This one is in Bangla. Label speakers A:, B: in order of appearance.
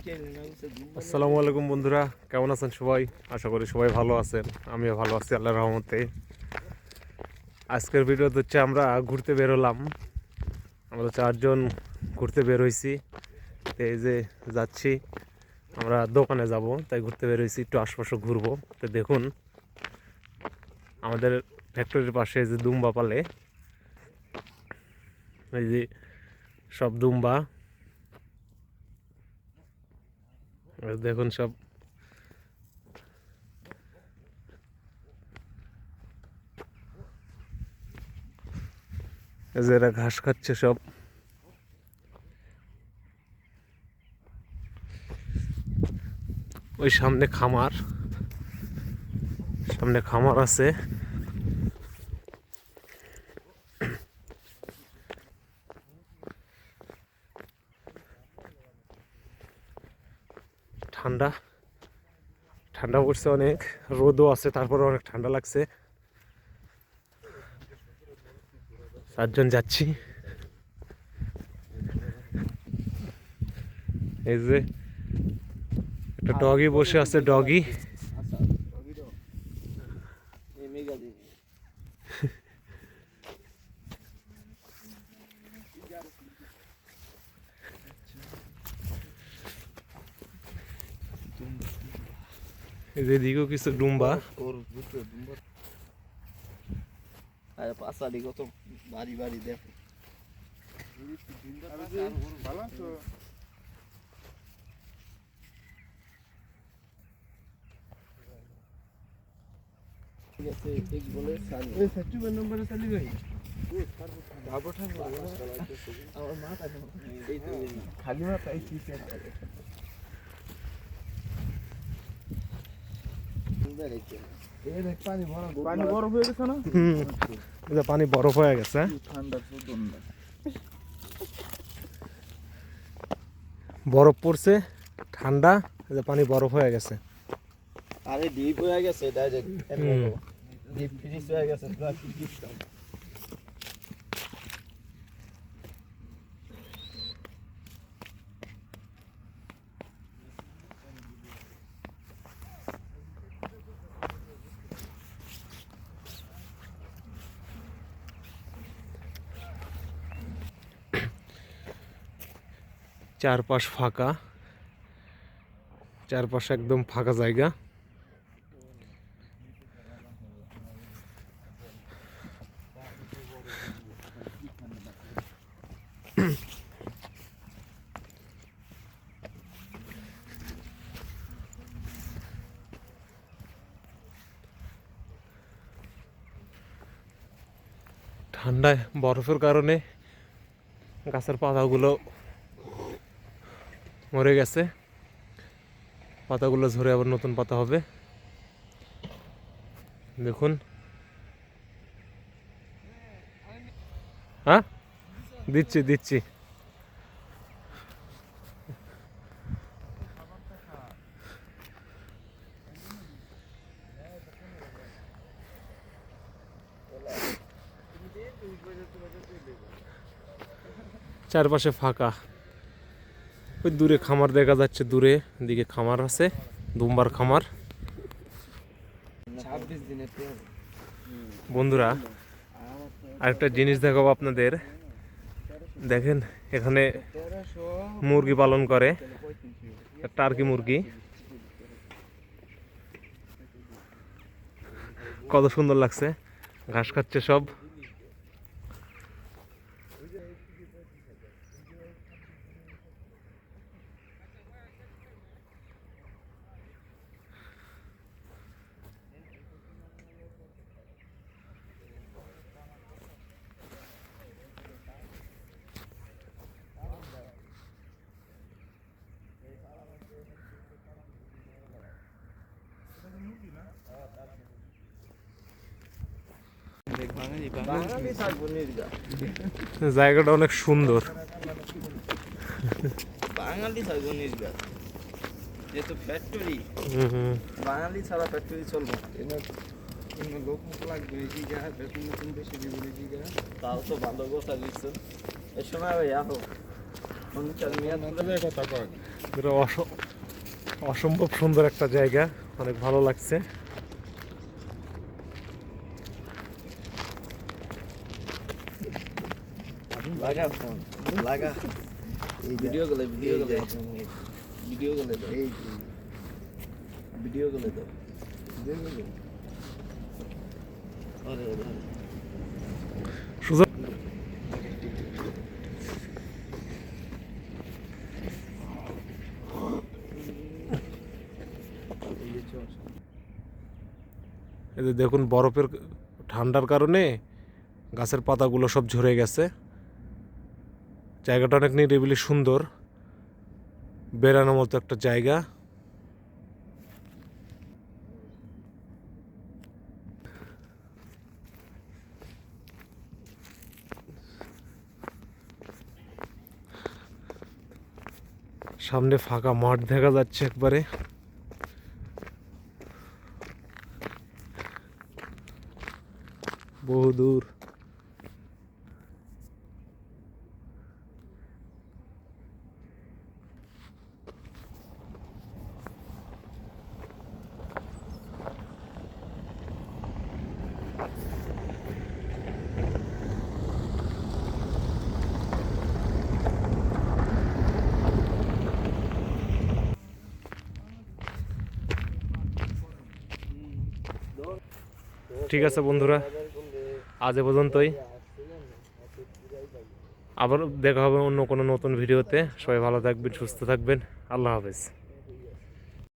A: আসসালামু আলাইকুম বন্ধুরা, কেমন আছেন সবাই? আশা করি সবাই ভালো আছেন, আমিও ভালো আছি, আল্লাহর রহমতে। আজকের ভিডিওতে হচ্ছে আমরা ঘুরতে বেরোলাম আমরা চারজন ঘুরতে বের হয়েছি। তো এই যে যাচ্ছি, আমরা দোকানে যাব, তাই ঘুরতে বের হয়েছি, একটু আশপাশে ঘুরবো। তো দেখুন, আমাদের ফ্যাক্টরির পাশে যে দুম্বা পালে, এই যে সব দুম্বা আর দেখুন সব। এই যে এরা ঘাস খাচ্ছে সব। ওই সামনে খামার। সামনে খামার আছে। ঠান্ডা। ঠান্ডা পড়ছে অনেক রোদও আছে তারপরে অনেক ঠান্ডা লাগছে। চারজন যাচ্ছি। এই যে একটা ডগি বসে আছে ডগি এই যে এদিকেও কিছু ডুম্বা
B: ওর ভিতরে দুম্বার আরে পাঁচালি কত বাড়ি বাড়ি দেখো
C: ভালো আছো
B: ঠিক আছে ঠিক বলে সানি
C: এই সেপ্টেম্বর নম্বরে চালি ভাই
B: আমার মাথা এই তো এই।
C: খালি মাথায় কি
B: সুন্দর হয়েছে।
C: এই পানি বরফ পানি বরফ হয়ে গেছে না?
A: পানি বরফ হয়ে গেছে।
C: ঠান্ডা
A: বরফ পড়ছে ঠান্ডা এই পানি বরফ হয়ে গেছে।
B: আরে ডিপ হয়ে গেছে ডাইরেক্ট। ডিপ ফিনিশ হয়ে গেছে
A: চারপাশ ফাঁকা। চারপাশ একদম ফাঁকা জায়গা। ঠান্ডায় বরফের কারণে গাছের পাতাগুলো মরে গেছে। পাতাগুলো ঝরে আবার নতুন পাতা হবে। দেখুন। হ্যাঁ? দিচ্ছি দিচ্ছি। চারপাশে ফাঁকা। ওই দূরে খামার দেখা যাচ্ছে দূরে দিকে খামার আছে দুম্বার খামার। বন্ধুরা আরেকটা জিনিস দেখাবো আপনাদের। দেখেন এখানে মুরগি পালন করে টার্কি মুরগি। কত সুন্দর লাগছে ঘাস খাচ্ছে সব। জায়গাটা অনেক সুন্দর।
B: বাঙালি থাকব নির্গা যেহেতু ফ্যাক্টরি
A: হুম হুম।
B: বাঙালি ছাড়া ফ্যাক্টরি চলবে
C: এবার কোনো লোক মুখ লাগবে জিগা বেতন নতুন বেশি দিবে জিগা
B: তাও তো ভালো কথা দিচ্ছেন এ সময় ভাই আহো। সঞ্চার
C: কথা কয়
A: এটা অস- অসম্ভব সুন্দর একটা জায়গা। অনেক ভালো লাগছে।
B: লাগা ফোন লাগা। ভিডিও গলে ভিডিও গলে ভিডিও গলে দাও। এই ভিডিও গলে দাও। আরে এই
A: এই দেখুন বরফের ঠান্ডার কারণে গাছের পাতাগুলো সব ঝরে গেছে। জায়গাটা অনেক নিরিবিলি সুন্দর। বেড়ানোর মতো একটা জায়গা। সামনে ফাঁকা মাঠ দেখা যাচ্ছে একবারে। বহুদূর। ঠিক আছে, বন্ধুরা। আজ এ পর্যন্তই। আবার দেখা হবে অন্য কোনো নতুন ভিডিওতে। সবাই ভালো থাকবেন, সুস্থ থাকবেন। আল্লাহ হাফেজ।